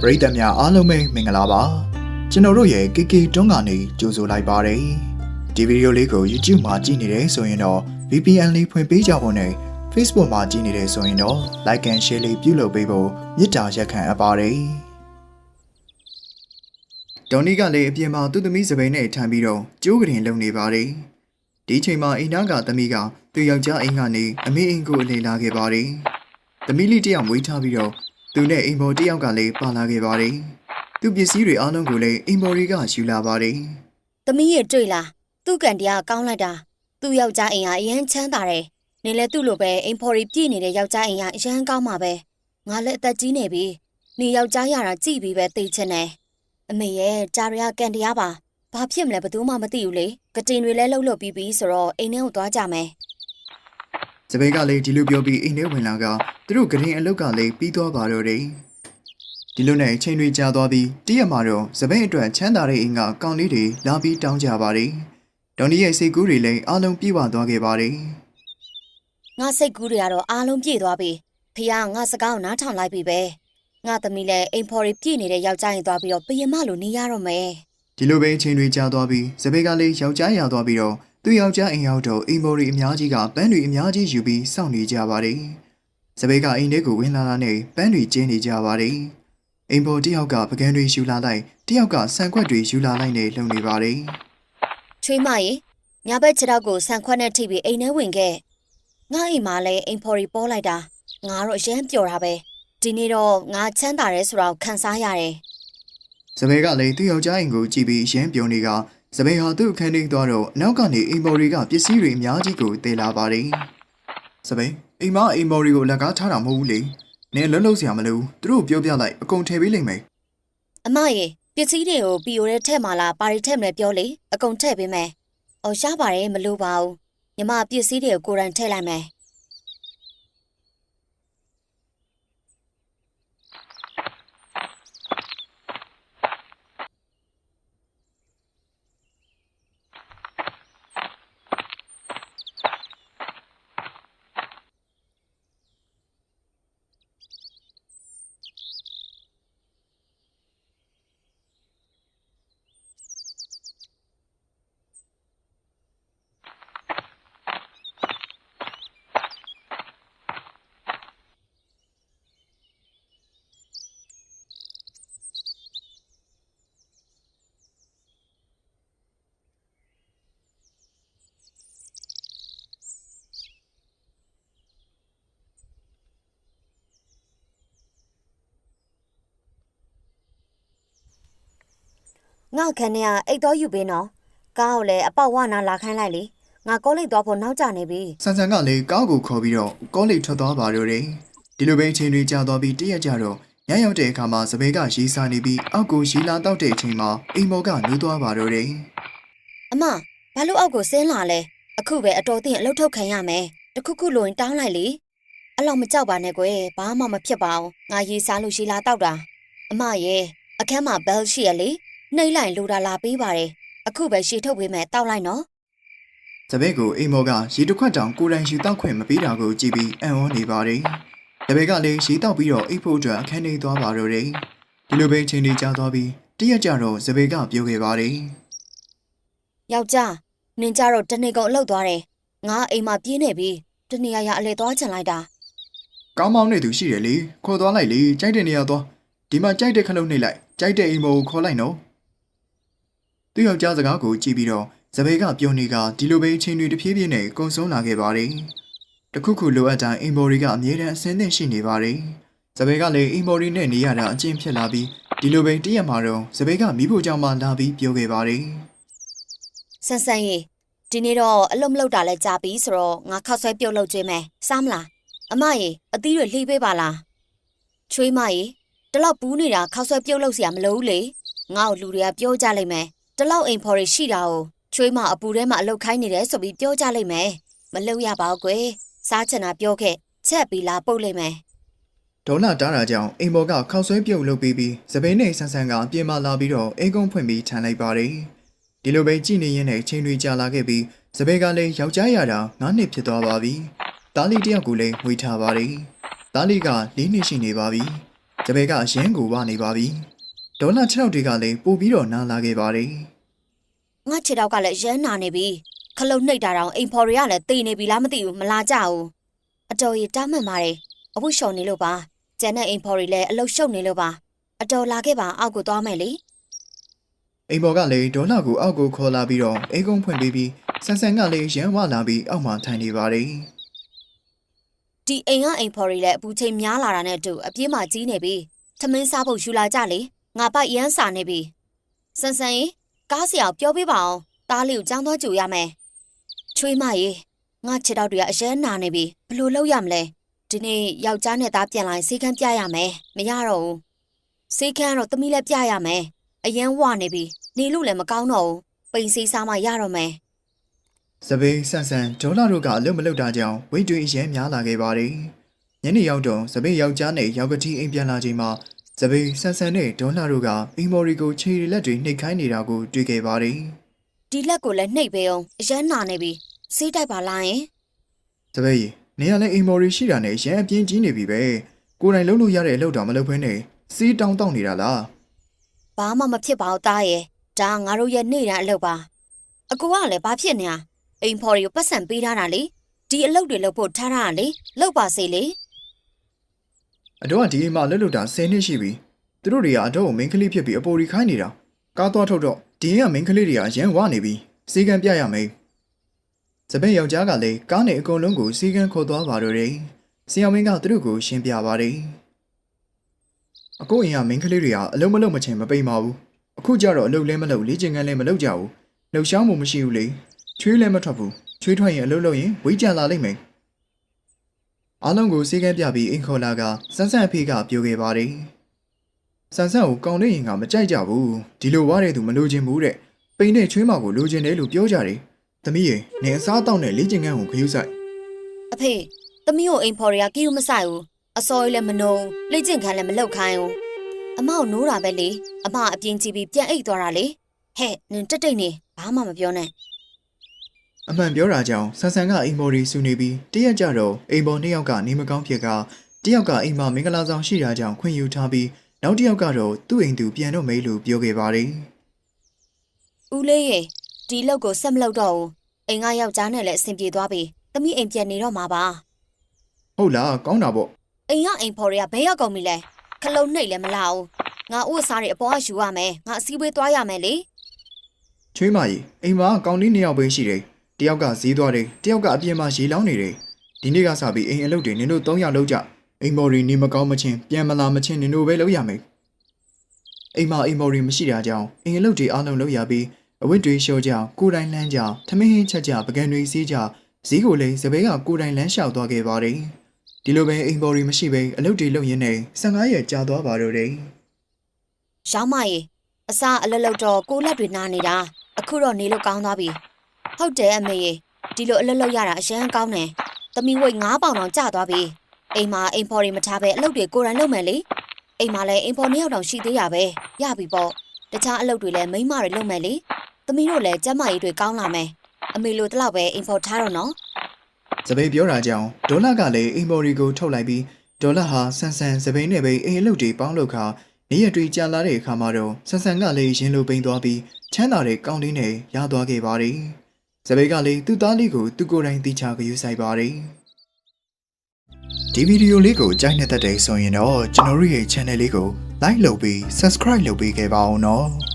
ပရိသတ်များအားလုံးပဲမင်္ဂလာပါကျွန်တော်တို့ရဲ့ KK တွန်းကနေကြိုဆိုလိုက်ပါတယ်ဒီဗီဒီယိုလေးကို YouTube မှာကြည့်နေတယ်ဆိုရင်တော့ VPN လေးဖွင့်ပေးကြဖို့နဲ့ Facebook မှာကြည့်နေတယ်ဆိုရင်တော့ Like and Share လေးပြုလုပ်ပေးဖို့မေတ္တာရက်ခံအပ်ပါတယ်ဒေါ်နီကလည်းအပြင်မှာသူ့သမီးစပိန်နဲ့ထမ်းပြီးတော့ကျိုးကရင်လုံနေပါတယ်ဒီချိန်မှာအိမ်သားကသမီးကသူ့ယောက်ျားအိမ်ကနေအမေအိမ်ကိုအလေလာခဲ့ပါတယ်သမီးလေးတစ်ယောက်မွေးထားပြီးတော့ သူနဲ့အိမ်ပေါ်တစ်ယောက်ကလည်းပါလာခဲ့ပါတယ်။သူပစ္စည်းတွေအားလုံးကိုလည်းအိမ်ပေါ်တွေကယူလာပါတယ်။သမီးရဲ့တွေ့လားသူ့ကန်တရားကောင်းလိုက်တာသူ့ယောက်ျားအိမ်ဟာအရန်ချမ်းသာတယ်။နေလဲသူ့လိုပဲအိမ်ဖော်ရီပြည့်နေတဲ့ယောက်ျားအိမ်ဟာအရန်ကောင်းမှာပဲ။ငါလည်းအသက်ကြီးနေပြီ။နေယောက်ျားရတာကြည့်ပြီးပဲသိချင်တယ်။အမေရဲ့ကြားရကန်တရားပါ။ဘာဖြစ်မလဲဘယ်သူမှမသိဘူးလေ။ကတင်တွေလည်းလှုပ်လှုပ်ပြီးပြီးဆိုတော့အိမ်ထဲကိုသွားကြမယ်။ စပယ်ကလည်းဒီလိုပြောပြီးအိမ်ထဲဝင်လာကသူတို့ကရင်အလုတ်ကလည်းပြီးသွားပါတော့တယ်။ဒီလိုနဲ့ချိန်တွေကြာသွားပြီးတရက်မှာတော့စပယ်အတွက်ချမ်းသာတဲ့အိမ်ကကောင်လေးတွေလာပြီးတောင်းကြပါတယ်။ဒေါ်နီရဲ့စိတ်ကူးတွေလည်းအားလုံးပြေဝသွားခဲ့ပါတယ်။ငါစိတ်ကူးတွေကတော့အားလုံးပြည့်သွားပြီ။ဖះငါစကားကိုနားထောင်လိုက်ပြီပဲ။ငါသမီးလည်းအိမ်ဖော်ရီပြည့်နေတဲ့ယောက်ျားရင်သွားပြီးတော့ပရင်မလိုနေရတော့မယ်။။ဒီလိုပဲချိန်တွေကြာသွားပြီးစပယ်ကလည်းယောက်ျားရသွားပြီးတော့ သူ့ယောက်ျားအိမ်ရောက်တော့အိမ်ပေါ်တွေအများကြီးကပန်းတွေအများကြီးယူပြီးစောင့်နေကြပါတယ်။စပယ်ကအိမ်ထဲကိုဝင်လာတာနဲ့ပန်းတွေကျင်းနေကြပါတယ်။အိမ်ပေါ်တစ်ယောက်ကပကန်းတွေယူလာလိုက်တစ်ယောက်ကဆန်ခွက်တွေယူလာလိုက်နဲ့လုံနေပါတယ်ချွေးမရေညာဘက်ခြေထောက်ကိုဆန်ခွက်နဲ့ထိပ်ပြီးအိမ်ထဲဝင်ခဲ့ငါအိမ်မှာလည်းအိမ်ဖော်ရီပေါ်လိုက်တာငါတော့အရန်ပျော်တာပဲဒီနေ့တော့ငါချမ်းသာတယ်ဆိုတာကိုခံစားရတယ်။စပယ်ကလည်းသူ့ယောက်ျားအိမ်ကိုကြည့်ပြီးရမ်းပြုံးနေက စပယ်ဟာသူ့အခန်းထဲသွားတော့နောက်ကနေအိမ်ပေါ်တွေကပစ္စည်းတွေအများကြီးကိုတည်လာပါတယ်။စပယ်အိမ်မအိမ်ပေါ်တွေကိုလက်ကားထားတာမဟုတ်ဘူးလေ။နင်လှုပ်လှုပ်စရာမလိုဘူး။သူတို့ပြောပြလိုက်အကုန်ထည့်ပေးလိမ့်မယ်အမရေပစ္စည်းတွေကိုပီယိုထဲထည့်မှလားပါရီထည့်မလဲပြောလေအကုန်ထည့်ပေးမယ်အော်ရပါတယ်မလိုပါဘူးညီမပစ္စည်းတွေကိုကိုယ်တိုင်ထည့်လိုက်မယ် ငါခန်းထဲကအိတ်တော်ယူပေးနော်ကားကိုလည်းအပေါက်ဝနာလာခိုင်းလိုက်လေငါကောလိပ်သွားဖို့နောက်ကျနေပြီ။ဆန်ဆန်ကလည်းကားကိုခေါ်ပြီးတော့ကောလိပ်ထွက်သွားပါတော့တယ်။ဒီလိုပဲအချိန်တွေကြာသွားပြီးတရက်ကြတော့ညရောက်တဲ့အခါမှာစပယ်ကရေးစားနေပြီးအောက်ကိုရီလာတောက်တဲ့အချိန်မှာအိမ်ပေါ်ကနှိုးသွားပါတော့တယ်။အမဘာလို့အောက်ကိုဆင်းလာလဲအခုပဲအတော်တင်အလုပ်ထုတ်ခံရမယ်တခုခုလိုရင်တောင်းလိုက်လေအဲ့လောက်မကြောက်ပါနဲ့ကွယ်ဘာမှမဖြစ်ပါဘူးငါရေးစားလို့ရှိလာတောက်တာအမရဲ့အခန်းမှာဘယ်ရှိရလေ နှိမ့်လိုက်လိုတာလာပေးပါတယ်အခုပဲရှေထုတ်ပေးမယ်တောက်လိုက်နော်။တပည့်ကိုအိမ်မော်ကရေတစ်ခွက်တောင်ကိုယ်တိုင်ယူတောက်ခွင့်မပေးတာကိုကြည့်ပြီးအံ့ဩနေပါတယ်။တပည့်ကလည်းရေတောက်ပြီးတော့အိပ်ဖို့အတွက်အခန်းထဲသွားပါတော့တယ်။ဒီလိုပဲအချိန်တွေကြာသွားပြီးတရက်ကြတော့စပယ်ကပြောခဲ့ပါတယ်ယောက်ျားနင်ကြတော့တနေ့ကုန်အလုပ်သွားတယ်ငါအိမ်မှာပြင်းနေပြီတနေ့ရရအလေသွားချင်လိုက်တာ။ကောင်းမောင်းနေသူရှိတယ်လေ။ခေါ်သွားလိုက်လေ။ကြိုက်တဲ့နေရာသွား။ဒီမှာကြိုက်တဲ့ခလုတ်နှိပ်လိုက်။ကြိုက်တဲ့အိမ်မော်ကိုခေါ်လိုက်နော်။ သူ့ယောက်ျားစကားကိုကြည့်ပြီးတော့စပယ်ကပြုံနေကဒီလိုပဲချင်းတွေတဖြည်းဖြည်းနဲ့ကုံဆုံးလာခဲ့ပါတယ်။တခုခုလိုအပ်တိုင်းအင်ဘော်ရီကအမြဲတမ်းအစင်းသင့်ရှိနေပါတယ်။စပယ်ကလည်းအင်ဘော်ရီနဲ့နေရတာအချင်းဖြစ်လာပြီးဒီလိုပဲတည့်ရမှာတော့စပယ်ကမိဖို့ကြောင့်မှလာပြီးပြောခဲ့ပါတယ်။ဆန်ဆန်ရေဒီနေ့တော့အလုပ်မလုပ်တာလဲကြာပြီဆိုတော့ငါခောက်ဆွဲပြုတ်လုပ်ခြင်းမယ်။စားမလား။အမရေအသီးတွေလှေးပေးပါလား။ချွေးမရေတလောက်ပူးနေတာခောက်ဆွဲပြုတ်လုပ်စရာမလိုဘူးလေ။ငါ့ကိုလူတွေကပြောကြလိမ့်မယ်။ တလောက်အိမ်ဖော်တွေရှိတာကိုချွေးမအပူထဲမှာအလုပ်ခိုင်းနေတယ်ဆိုပြီးပြောကြလိမ့်မယ်မလုပ်ရပါဘူးကွယ်စားချင်တာပြောခဲ့ချက်ပြီးလာပုတ်လိမ့်မယ်ဒေါ်လာတားတာကြောင့်အိမ်ဘော်ကခောက်ဆွဲပြုတ်လုပ်ပြီးပြီးစပိန်နဲ့ဆန်ဆန်ကအပြင်မှာလာပြီးတော့အိမ်ကုန်းဖွင့်ပြီးထန်လိုက်ပါတယ်။ဒီလိုပဲကြည်နေရင်နဲ့ချိန်တွေကြာလာခဲ့ပြီးစပိန်ကလည်းယောက်ျားရတာ9နှစ်ဖြစ်သွားပါပြီ။တားလီတယောက်ကိုလည်းဝေးထားပါတယ်။တားလီက၄နှစ်ရှိနေပါပြီ။စပယ်ကအရန်ကိုဝနေပါပြီ ဒေါ်လာ6တွေကလည်းပို့ပြီးတော့နားလာခဲ့ပါတယ်ငါခြေထောက်ကလည်းရမ်းနာနေပြီခလုတ်နှိပ်တာတောင်အိမ်ဖော်တွေကလည်းတေနေပြီလားမသိဘူးမလာကြဘူးအတော်ကြီးတားမှန်ပါတယ်အဝတ်လျှော်နေလို့ပါကျန်တဲ့အိမ်ဖော်တွေလည်းအလုတ်ရှုပ်နေလို့ပါအတော်လာခဲ့ပါအောက်ကိုသွားမယ်လေအိမ်ပေါ်ကလည်းဒေါ်လာကိုအောက်ကိုခေါ်လာပြီးတော့အိမ်ကုန်းဖွင့်ပေးပြီးဆန်ဆန်ကလည်းရန်ဝလာပြီးအောက်မှာထိုင်နေပါတယ်ဒီအိမ်ကအိမ်ဖော်တွေလည်းအပူချိန်များလာတာနဲ့အတူအပြေးမှကြီးနေပြီထမင်းစားဖို့ယူလာကြလေ ငါပိုက်ရမ်းစာနေပြီဆန်ဆန်ရေကားစီအောင်ပြောပြပါအောင်တားလေးကိုចောင်းသွားကြူရမယ်ချွေးမရေငါခြေထောက်တွေကအရမ်းနာနေပြီဘယ်လိုလုပ်ရမလဲဒီနေ့ယောက်ျားနဲ့သားပြန်လာရင်စေကန်းပြရမယ်မရတော့ဘူးစေကန်းကတော့သမီးလည်းပြရမယ်အရန်ဝနေပြီနေလို့လည်းမကောင်းတော့ဘူးပိန်စီစားမှရတော့မယ်စပယ်ဆန်ဆန်ဒေါ်လာတို့ကအလုပ်မလုပ်တာကြောင့်ဝိတ်တွေအရန်များလာခဲ့ပါတယ်ညနေရောက်တော့စပယ်ယောက်ျားနဲ့ယောက်ကတိအိမ်ပြန်လာချိန်မှာ စပယ်ဆန်ဆန်နဲ့ဒေါ်လာတို့ကအိမ်မော်ရီကိုခြေရလက်တွေနှိပ်ခိုင်းနေတာကိုတွေ့ခဲ့ပါတယ်ဒီလက်ကိုလည်းနှိပ်ပေးအောင်အရန်နာနေပြီစေးတိုက်ပါလားယင်စပယ်ကြီးနေရလဲအိမ်မော်ရီရှိတာနဲ့ရန်အပြင်းကြီးနေပြီပဲကိုယ်တိုင်လုပ်လို့ရတဲ့အလုပ်တော့မလုပ်ဘဲနဲ့စီးတောင်းတောင်းနေတာလားဘာမှမဖြစ်ပါဘူးတားရဲ့ဒါငါတို့ရဲ့နေ့တိုင်းအလုပ်ပါအကူကလည်းဘာဖြစ်နေਾਂအိမ်ဖော်တွေကိုပတ်စံပေးထားတာလေဒီအလုပ်တွေလုပ်ဖို့ထားထားတာလေလုပ်ပါစေလေ အတော့ကဒီအိမ်မှာလှုပ်လှုပ်တာ10နှစ်ရှိပြီသူတို့တွေကအတော့ကိုမင်းကလေးဖြစ်ပြီးအပေါ်ရီခိုင်းနေတာကားသွားထုတ်တော့ဒီအိမ်ကမင်းကလေးတွေကရန်ဝနေပြီစီကံပြရမယ်စပယ်ယောက်ျားကလည်းကားနဲ့အကုန်လုံးကိုစီကံခေါ်သွားပါတော့တယ်ဆီယောင်မင်းကသူတို့ကိုရှင်းပြပါတယ်အကိုအိမ်ကမင်းကလေးတွေကအလုံးမလုံးမချင်မပိန်ပါဘူးအခုကျတော့အလုပ်လည်းမလုပ်လေ့ကျင့်ခန်းလည်းမလုပ်ကြဘူးလှုပ်ရှားမှုမရှိဘူးလေချွေးလည်းမထွက်ဘူးချွေးထွက်ရင်အလုပ်လုပ်ရင်ဝိတ်ကြလာလိမ့်မယ် အားလုံးကိုစေကန်းပြပြီးအိမ်ခေါ်လာကဆန်းဆန်းအဖေကပြောခဲ့ပါတယ်။ဆန်းဆန်းကိုကောင်းတဲ့ရင်ကမကြိုက်ကြဘူး။ဒီလိုဝါတဲ့သူမလိုချင်ဘူးတဲ့။ပိန်တဲ့ချွေးမောက်ကိုလိုချင်တယ်လို့ပြောကြတယ်။သမီးရေနေအစားတောက်နဲ့လေ့ကျင့်ခန်းကိုခရူးဆိုင်အဖေသမီးကိုအိမ်ဖော်တွေကကီးယူမဆိုင်ဘူးအစော်ကြီးလည်းမနှုံလေ့ကျင့်ခန်းလည်းမလုပ်ခိုင်းဘူးအမကိုနိုးတာပဲလေအမအပြင်းကြည့်ပြီးပြန်အိတ်သွားတာလေဟဲ့နင်တက်တိတ်နေဘာမှမပြောနဲ့။ အမှန်ပြောတာကြောင့်ဆန်းဆန်းကအိမ်ပေါ်ရီဆူနေပြီးတရက်ကြတော့အိမ်ပေါ်နှစ်ယောက်ကနေမကောင်းဖြစ်ကတယောက်ကအိမ်မှာမင်္ဂလာဆောင်ရှိတာကြောင့်ခွင့်ယူထားပြီးနောက်တစ်ယောက်ကတော့သူ့အိမ်သူပြန်တော့မေးလို့ပြောခဲ့ပါတယ်ဦးလေးရေဒီလောက်ကိုဆက်မလုပ်တော့ဘူးအိမ်ကယောက်ျားနဲ့လည်းအဆင်ပြေသွားပြီသမီးအိမ်ပြန်နေတော့မှာပါ။ဟုတ်လားကောင်းတာပေါ့အိမ်ကအိမ်ဖော်တွေကဘဲရောက်ကုန်ပြီလဲခလုံးနှိပ်လည်းမလာဘူးငါဥစ္စာတွေအပေါ်ကယူရမယ်ငါအစည်းအဝေးသွားရမယ်လေ။ချွေးမကြီးအိမ်မှာကောင်းလေးနှစ်ယောက်ပဲရှိတယ်။တ ယောက်ကဈေးသွားတယ်တယောက်ကအပြင်မှာရေလောင်းနေတယ်။ဒီနေ့ကစပြီးအိမ်အလုပ်တွေနင်တို့၃ယောက်လုပ်ကြ။အိမ်မော်ရီနေမကောင်းမချင်းပြန်မလာမချင်းနင်တို့ပဲလုပ်ရမယ်။အိမ်မှာအိမ်မော်ရီမရှိတာကြောင့်အိမ်အလုပ်တွေအားလုံးလုပ်ရပြီးအဝတ်တွေလျှော်ကြကိုယ်တိုင်လန်းကြထမင်းဟင်းချက်ကြပကံတွေစီးကြဈေးကိုလည်းစပယ်ကကိုယ်တိုင်လန်းလျှောက်သွားခဲ့ပါတယ်။ဒီလိုပဲအိမ်မော်ရီမရှိဘဲအလုပ်တွေလုပ်ရင်းနဲ့15ရက်ကြာသွားပါတော့တယ်။ရောင်းမရေအစားအလလတ်တော့ကိုယ်လက်တွေနားနေတာအခုတော့နေလို့ကောင်းသွားပြီ ဟုတ်တယ်အမေရေဒီလိုအလလတ်ရတာအရန်ကောင်းတယ်သမီးဝိတ်9ပေါင်တောင်ကျသွားပြီအိမ်မှာအိမ်ဖော်တွေမထားပဲအလုပ်တွေကိုယ်တိုင်လုပ်မယ်လေအိမ်မှာလည်းအိမ်ဖော်နှစ်ယောက်တောင်ရှိသေးရပဲရပြီပေါ့တခြားအလုပ်တွေလည်းမိန်းမတွေလုပ်မယ်လေသမီးတို့လည်းကျန်းမာရေးတွေကောင်းလာမယ်အမေလိုတလောက်ပဲအိမ်ဖော်ထားတော့နော်စပိန်ပြောတာကြောင့်ဒေါ်လာကလည်းအိမ်မော်ရီကိုထုတ်လိုက်ပြီးဒေါ်လာဟာဆန်ဆန်စပိန်နဲ့ပဲအိမ်အလုပ်တွေပေါင်းလုပ်ခါနေရတွေကြာလာတဲ့အခါမှာတော့ဆန်ဆန်ကလည်းရင်လိုပိန်သွားပြီးချမ်းသာတဲ့ကောင်းလေးနဲ့ရသွားခဲ့ပါတယ်။ စပိန်ကလည်းသူ့သားလေးကိုသူ့ကိုယ်တိုင်တီချာဂရုစိုက်ပါတယ်။ဒီဗီဒီယိုလေးကိုကြိုက်နေတဲ့တဲ့ဆိုရင်တော့ကျွန်တော်တို့ရဲ့ channel လေးကို like လုပ်ပြီး subscribe လုပ်ပေးခဲ့ပါအောင်နော်။